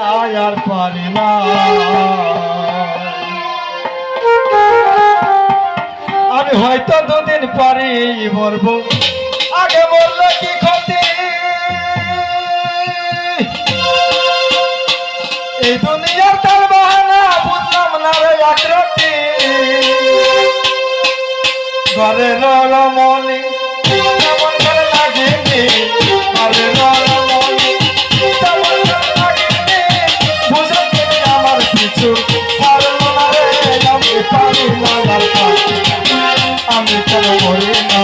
যায় আর পারে না আমি হয়তো দুদিন পারি মরব। আগে মরলে কি ক্ষতি? এই দুনিয়ার তার বাহানা বুঝলাম না রে আকৃতি ঘরের রমণী পারি না আমি কেন বলি না?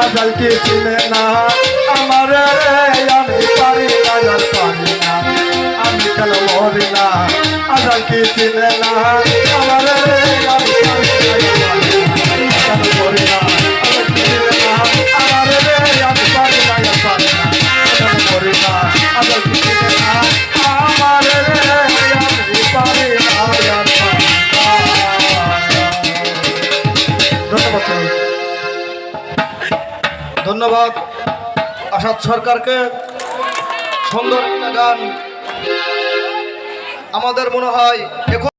আজাল কি চিনে না। আমার আমি পারি আজাল পারি না। আমি কেন মরি না? আজাল কি চিনে না। আমার ধন্যবাদ আসাদ সরকারকে। সুন্দর একটা গান। আমাদের মনে হয় এখন